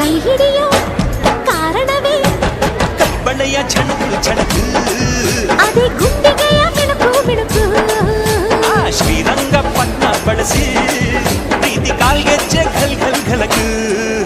கையிடியோ காரணவே கற்பனையா சனக்கு சனக்கு அதே குண்டிகையா மினுக்கு மினுக்கு ஸ்ரீரங்க பட்னா பழசு ಪ್ರೀತಿ ಕಾಲ್ಗೆಜ್ಜೆ ಘಲ್ ಘಲ್ ಘಲಕು